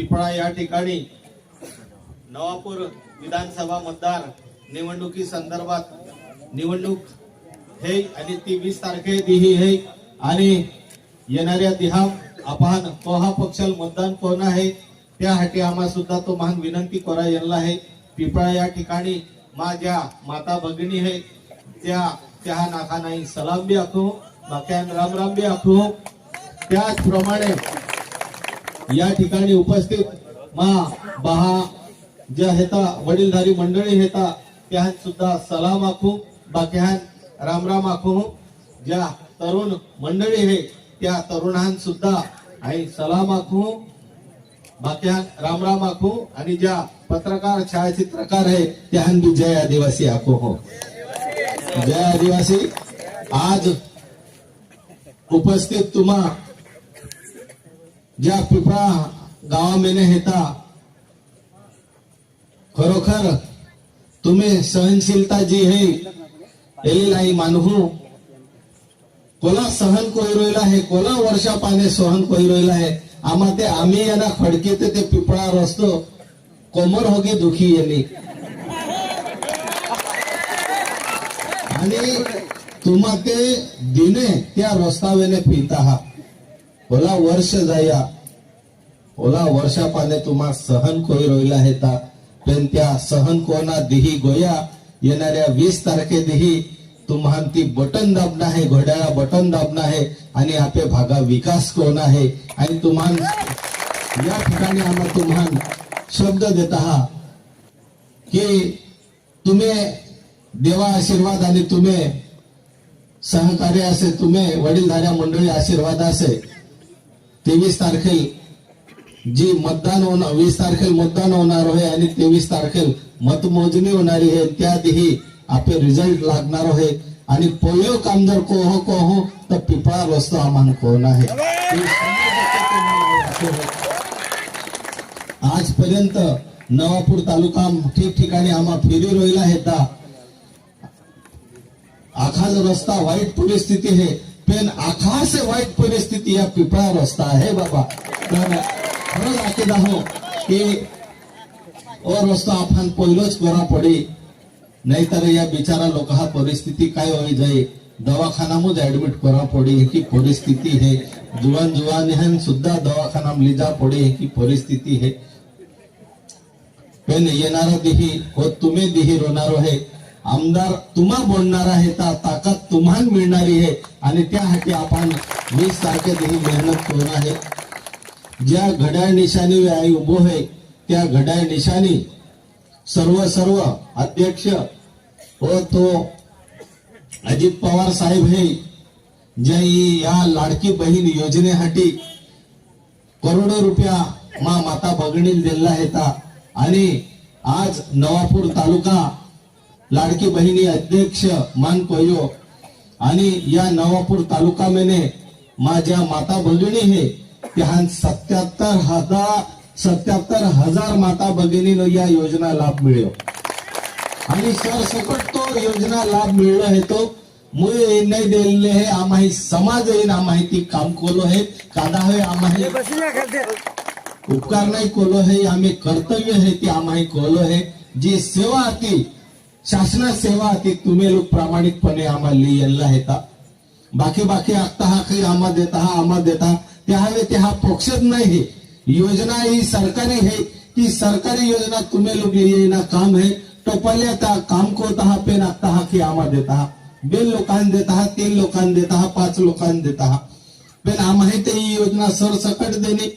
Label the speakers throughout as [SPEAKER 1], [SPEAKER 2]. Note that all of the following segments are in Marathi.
[SPEAKER 1] पिपळा या ठिकाणी नवापूर विधानसभा मतदार निवडणुकी संदर्भात निवडणूक हे आणि ती वीस तारखे दिही हे आणि येणाऱ्या दिहा आपण कोहा पक्ष मतदान कोण आहे. त्यासाठी आम्हा सुद्धा तो महान विनंती करा यांना आहे. पिपळा या ठिकाणी माझ्या माता भगिनी आहे त्या त्या नाका नाही सलाम बी आखू बाक्यान राम राम बी आखू. त्याचप्रमाणे या ठिकाणी उपस्थित मा बहा ज्या हेता वडीलधारी मंडळी हेता त्या सुद्धा सलाम आखू बाक्यान राम राम आखू ज्या तरुण मंडळी आहे त्या तरुणां सुद्धा आई सलाम आखू बाक्यान राम राम आखू आणि ज्या पत्रकार छायाचित्रकार आहे त्या बी जय आदिवासी आखो हो. जय आदिवासी आज उपस्थित तुम्हा ज्या पिपळा गावामेने हेता. खरोखर तुम्ही सहनशीलता जी हे एली नाही मानहू कोला सहन कोई रोयला आहे कोला वर्षा पाने सहन कोई रोयला आहे आम्हा ते आम्ही यांना खडके ते ते पिपळा रस्तो कोमर होगी दुखी यांनी. आणि तुम्हा ते दिने त्या रस्तावेने पिता आहात ओला वर्ष जाया. ओला वर्षा पाने तुम्हा सहन कोई रोयला हेता. पण त्या सहन कोना दिही गोया. येणाऱ्या वीस तारखे दिही तुम्हा ती बटन दाबणं आहे घड्याळा बटन दाबणं आहे आणि आपले भागा विकास कोण आहे. आणि तुम्हा या ठिकाणी आम्हाला तुम्हा शब्द देत आहात की तुम्ही देवा आशीर्वाद आणि तुम्ही सहकार्य असे तुम्ही वडीलधाऱ्या मंडळी आशीर्वाद असे. तेवीस तारखेल जी मतदान होणार वीस तारखेला मतदान होणार आहे आणि तेवीस तारखेला मतमोजणी होणारी आहे त्याआधी आपले रिझल्ट लागणार आहे. आणि पहिलं काम जर को हो को हो तर पिपळा रस्तो आम्हाला कोण आहे? आजपर्यंत नवापूर तालुका ठिकठिकाणी आम्हा फेरी रोहिला हेता आखाज रस्ता वाईट परिस्थिती आहे. आखा से वाईट परिस्थिती या पिपळा रस्ता आहे बाबा। तर खरंच आखी हो की ओ रस्ता आपण पहिलोच करा पडे। नाहीतर या बिचारा लोक हा परिस्थिती काय होई जाई दवाखानामच ऍडमिट करा पडे ही परिस्थिती है। जुवान जुवान हन सुद्धा दवाखाना लिजा पडे ही परिस्थिती है। पण येणारा दिही व तुम्ही दिही रोणार आहे आमदार तुम्हा बोलणारा आहे तर ताकद तुम्हाला मिळणारी आहे. आणि त्यासाठी आपण वीस तारखे दिही मेहनत करून आहे. ज्या घड्याळ निशाणी आई उभो आहे त्या घड्याळ निशाणी सर्व सर्व अध्यक्ष व तो अजित पवार साहेब हे ज्या या लाडकी बहीण योजनेसाठी करोडो रुपया मा माता भगणी दिला आहे आणि आज नवापूर तालुका लाडकी बहिणी अध्यक्ष मान कोयो आणि या नवापूर तालुका मेने माझ्या माता भगिनी हे त्या सत्याहत्तर हजार सत्याहत्तर हजार माता भगिनीनो या योजना लाभ मिळ्यो. आणि सरसकट तो योजना लाभ मिळलो आहे तो. मुळे नाही दिलेले हे आम्ही समाज येईन आम्ही ती काम कोलो हे कादा हे आम्ही उपकार नाही कोलो हे आम्ही कर्तव्य हे ती आम्ही कोलो हे जी सेवा ती शासना सेवा ती तुम्ही लोक प्रामाणिकपणे आम्हाला लिहिला येता बाकी बाकी आत्ता हा काही आम्हा देता हा आम्हा देता. ते हवे ते हा पक्षच नाही. हे योजना ही सरकारी है की सरकारी योजना तुम्ही लोग येईना काम है टोपल्या त्या काम कोता हा पेन आत्ता हा की आम्हा देता. हा बेन लोकांना देता हा तीन लोकांना देता हा पाच लोकांना देता हा. पेन आम्हा ते ही योजना सरसकट देणे.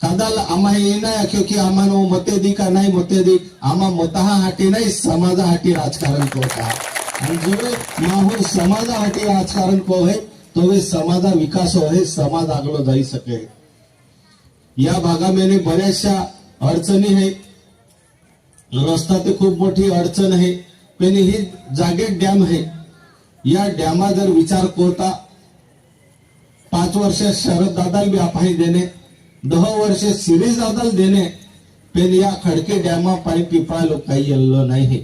[SPEAKER 1] कादाल आम्हा येणार क्योंकि आम्हाला मते दी का नाही मते दी आम्हा मताहाटी नाही समाजाहाटी राजकारण करता आणि जो माहू समाजाहाटी राजकारण को तो वे समाजा विकास हो है समाज आगलो जाई सके या भागामध्ये बऱ्याचशा अडचणी आहे रस्ता ते खूप मोठी अडचण आहे पण ही जागेत डॅम आहे या डॅमा जर विचार करता पाच वर्ष शरद दादा बी आपण देणे दहा वर्ष सिरीज दादाला देणे. पण या खडके डॅमा पाणी पिपळा काही येल्लो नाही.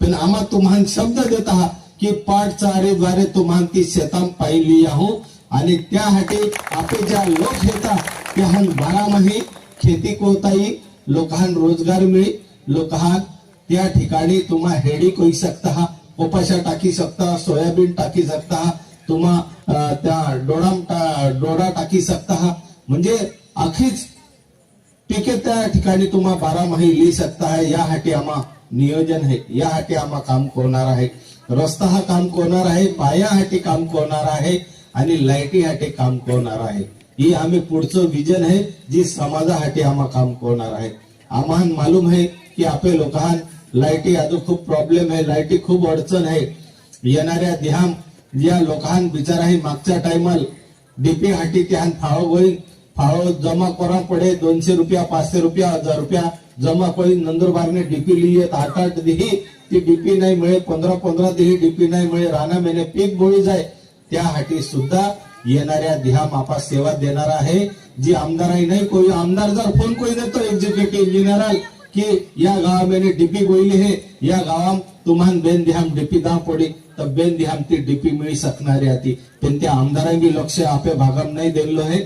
[SPEAKER 1] पण आम्हा तुम्हाला शब्द देत आहात की पाठ चारीद्वारे तुम्हाला ती शेतां पाहिली आहो. आणि त्यासाठी आपले ज्या लोक येतात त्या बारा महिने खेती येईल लोकांना रोजगार मिळी लोकांना त्या ठिकाणी तुम्हा हेडी कोई शकता उपाशा टाकी शकता सोयाबीन टाकी शकता तुम्हा त्या डोळा टा- डोडा टाकी शकता. म्हणजे अखीच पिके त्या ठिकाणी तुम्हा बारामाही लिही शकता है यासाठी आम्हा नियोजन आहे यासाठी आम्हा काम करणार आहे. रस्ता हा काम करणार आहे पायासाठी काम करणार आहे आणि लाईटीसाठी काम करणार आहे. ही आम्ही पुढचं विजन आहे जी समाजासाठी आम्हा काम करणार आहे. आम्हा मालूम आहे की आपले लोकांना लाईटी अजून खूप प्रॉब्लेम आहे लाईटी खूप अडचण आहे येणाऱ्या ध्यान या लोकांना बिचारा मागच्या टायमाल डीपी हाटी त्यान फाळो होईल. फाळो जमा करा पडे दोनशे रुपया पाचशे रुपया हजार रुपया. जमा करी नंदुरबारने डीपी लिहित आठ आठ दिही. ती डीपी नाही मिळे पंधरा पंधरा दिही डीपी नाही मिळे राणा महिने पीक बोळी जाय. त्यासाठी सुद्धा येणाऱ्या दिहा मापा सेवा देणार आहे. जी आमदारही नाही कोई. आमदार जर फोन कोई देतो एक्झिक्युटिव्ह इंजिनियर की या गावामध्ये डीपी गोईली हे या गावात तुम्हाला बेन दिहाम डीपी दा पडी. तर बेन दिहाम ती डीपी मिळी शकणारी आहे पण त्या आमदारांनी लक्ष आपल्या भागात नाही दिलेलो आहे.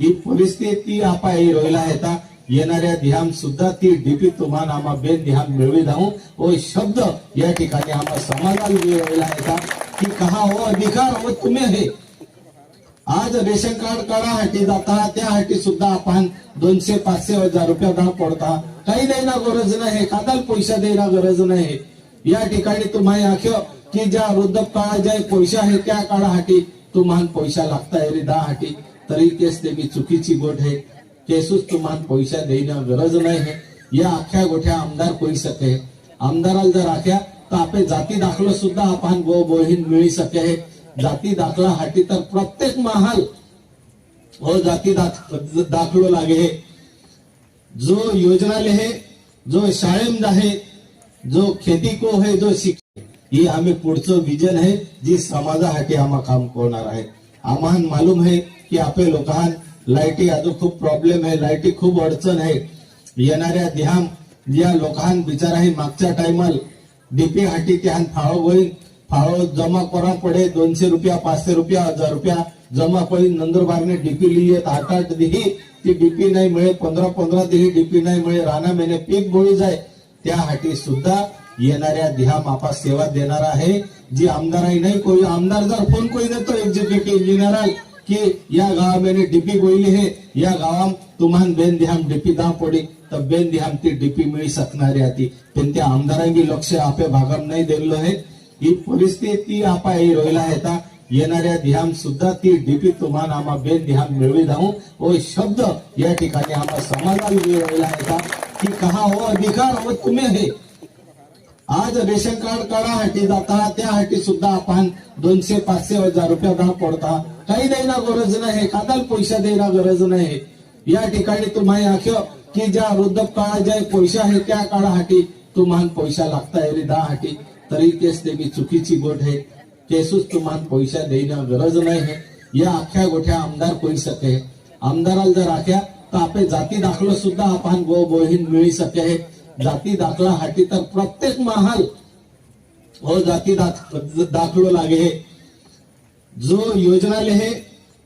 [SPEAKER 1] ही परिस्थिती आपा ही रोयला येता. येणाऱ्या ध्यान सुद्धा ती डीपी तुम्हाला आम्हा बेन ध्यान मिळवी जाऊ व शब्द या ठिकाणी आम्हा समाजाला रोयला येता. की कहा हो अधिकार हो तुम्ही हे आज रेशन कार्ड काढासाठी जाता त्यासाठी सुद्धा आपण दोनशे पाचशे हजार रुपया दाव पडता. काही द्यायला गरज नाही कादाल पैसा द्यायला गरज नाही. या ठिकाणी तुम्हाला आख्य की ज्या वृद्ध काळात ज्या पैसा आहे त्या काळासाठी तुम्हाला पैसा लागता रे हाटी तरी केस ते मी चुकीची गोट आहे. केसूच तुम्हाला पैसा देणं गरज नाही आहे. या अख्ख्या गोठ्या आमदार कोई सके आमदाराला जर आख्या तर आपले जाती दाखलो सुद्धा आपण गो बोहीन मिळी सके आहे जाती दाखला हाटी तर प्रत्येक महाल हो जाती दाख दाखलो लागे हे. जो योजना लेहे जो शाळेम आहे जो खेती को है जो शिक्षण ही आम्ही पुढचं विजन आहे जी समाजासाठी आम्हा काम करणार आहे. आम्हाला मालूम आहे की आपले लोकांना लाईटी अजून खूप प्रॉब्लेम आहे लाईटी खूप अडचण आहे येणाऱ्या ध्यान या लोकांना बिचारा ही मागच्या टायमाल डीपी हाटी त्यान फाळो होईल फाळो जमा करा पडे दोनशे रुपया पाचशे रुपया हजार रुपया जमा करी नंदुरबारने डीपी लिहित आठ आठ दिही ती डीपी नाही मिळे पंधरा पंधरा दिही डीपी नाही मिळे राणा महिने पीक बोळी जाय त्यासाठी सुद्धा येणाऱ्या दिहा मापा सेवा आहे. जी आमदारही नाही, कोई आमदार जर फ़ोन कोई देतो एक्झिक्युटिव्ह इंजिनियर की या गावामध्ये डीपी गोईली हे, या गावात तुम्हाला बेन दिहाम डीपी दा पडी, तर बेन दिहाम ती डीपी मिळी शकणारी आहे पण त्या आमदारांनी लक्ष आपल्या भागात नाही दिलेलो आहे. ही परिस्थिती आपा ही येता येणाऱ्या ध्यान सुद्धा ती डीपी तुम्हाला आम्हा बेन ध्यान मिळवी जाऊ व शब्द या ठिकाणी आम्हा समाजाला कहा हो अधिकार हो तुम्ही हे? आज रेशन कार्ड काढासाठी जाता त्यासाठी सुद्धा आपण दोनशे पाचशे हजार रुपया दाम पडता. काही द्यायला गरज नाही एखादा पैसा द्यायला गरज नाही. या ठिकाणी तुम्हाला आख्य की ज्या वृद्ध काळात जे पैसा आहे त्या काळासाठी तुम्हाला पैसा लागता रे दहासाठी तरी केस ते मी चुकीची गोट आहे. केसूच तुम्हाला पैसा देणं गरज नाही आहे. या अख्ख्या गोठ्या आमदार कोई सके आमदाराला जर आख्या तर आपले जाती दाखलो सुद्धा आपण गो बोहीन मिळी सके जाती दाखला हाती तर प्रत्येक महाल हो जाती दाख दाखलो लागे हे. जो योजनाले है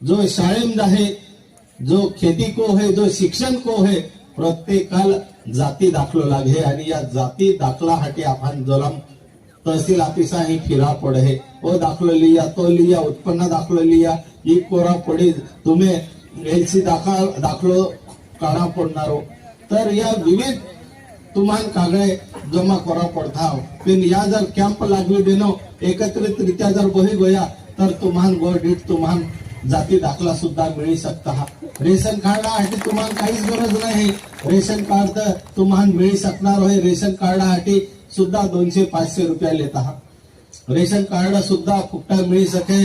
[SPEAKER 1] जो शाळेम आहे जो खेती को है जो शिक्षण को है प्रत्येकाला जाती दाखलो लागे आणि या जाती दाखला हाटी आपण जोराम तहसील ऑफिसा ही फिरा पडे हे. ओ दाखलो लिया तो लिया उत्पन्न दाखलो लिया ही कोरा पडी तुम्ही एलसी दाखल दाखलो काढा पडणार हो. तर या विविध तुम्हाला कागळे जमा करा पडता पण या जर कॅम्प लागू देणं एकत्रितरित्या जर बही गोया तर तुम्हाला गोडीट तुम्हाला जाती दाखला सुद्धा मिळू शकता. रेशन कार्डासाठी तुम्हाला काहीच गरज नाही. रेशन कार्ड तर तुम्हाला मिळू शकणार आहे रेशन कार्डासाठी सुद्धा दोनशे पाचशे रुपया लेत. आहात रेशन कार्ड सुद्धा फुकटा मिळू सके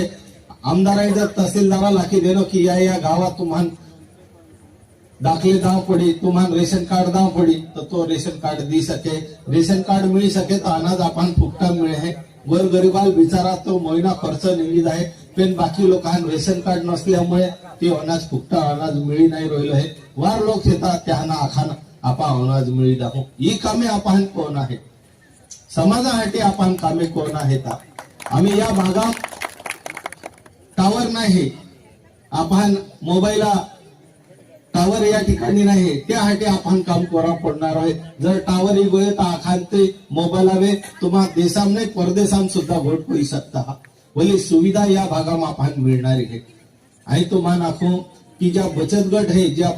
[SPEAKER 1] आमदारांनी जर तहसीलदाराला लाखी देणं की या या गावात तुम्हाला दाखले दाव पडी तुम्हाला रेशन कार्ड दाव पडी तर तो रेशन कार्ड दी सके. रेशन कार्ड मिळू सके तर अनाज आपण फुकटा मिळे वर गरीबाल बिचारा तो महिना खर्च निघित आहे पण बाकी लोकांना रेशन कार्ड नसल्यामुळे ते अनाज फुकटा अनाज मिळी नाही राहिलो आहे वार लोक येतात त्यांना आखान आपा अनाज मिळी दाखव. ही कामे आपण कोण आहे समाजासाठी आपण कामे कोण आहेत? आम्ही या भागात टावर नाही. आपण मोबाईला टावर या ठिकाणी नाही. त्यासाठी आपण काम करा पडणार आहे. जर टावर ही गोय तर आखान ते मोबाईल हवे तुम्हा देशाम नाही परदेशाम सुद्धा वोट करू शकता. वली सुविधा या भागाમાં आपण मिळणार आहे. आणि तुम्हाला दाखवू की ज्या बचत गट आहे ज्या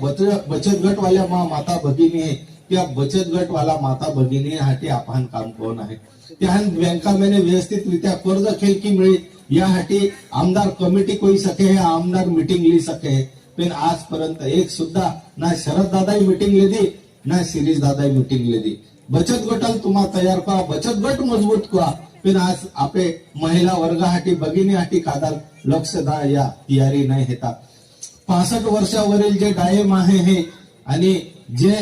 [SPEAKER 1] बचत गटवाल्या मा माता भगिनी आहे त्या बचत गटवाला माता भगिनी साठी आपण काम करून आहे. त्या बँका मेने व्यवस्थितरित्या कर्ज खेळ की मिळे यासाठी आमदार कमिटी कोई सके है आमदार मीटिंग ली सके है. पण आजपर्यंत एक सुद्धा ना शरद दादाही मीटिंग लेदी ना शिरीष दादाही मीटिंग लेदी बचत गटाला तुम्हा तयार करा बचत गट मजबूत करा. पण आज आपे महिला वर्गासाठी भगिनीसाठी कादाल लक्ष दा या तयारी नाही हेता. पासष्ट वर्षावरील जे डायम आहे हे आणि जे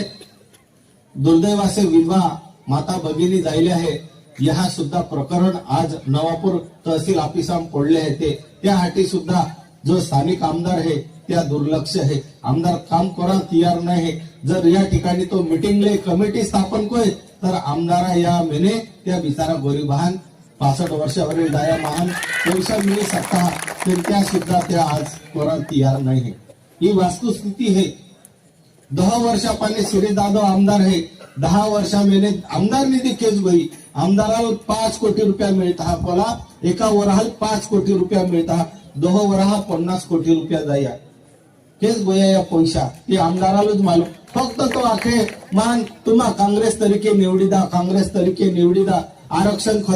[SPEAKER 1] दुर्दैवाचे विधवा माता भगिनी जायले आहे ह्या सुद्धा प्रकरण आज नवापूर तहसील ऑफिसाम पडले आहे ते. त्यासाठी सुद्धा जो स्थानिक आमदार आहे त्या दुर्लक्ष आहे. आमदार काम करा तयार नाही जर या ठिकाणी तो मिटिंगले कमिटी स्थापन कोय तर आमदारा या मेने त्या बिचारा गोरीबहान पासष्ट वर्षावरील डाया महान पैसा मिळू शकता. तर त्या सुद्धा त्या आज करा तयार नाही ही वास्तुस्थिती आहे. दहा वर्षापाने श्री दादा आमदार आहे. दहा वर्षा मेने आमदार निधी केस गई आमदाराला पाच कोटी रुपया मिळत हा मला एका वराल पाच कोटी रुपया मिळत. हा दहा वराहा पन्नास कोटी रुपया जाया. हेच गोया या पैसा. ते आमदारालाच मालूम फक्त तो आखे मान तुम्हा काँग्रेस तरीके निवडी दा काँग्रेस तरीके निवडी दा आरक्षण खत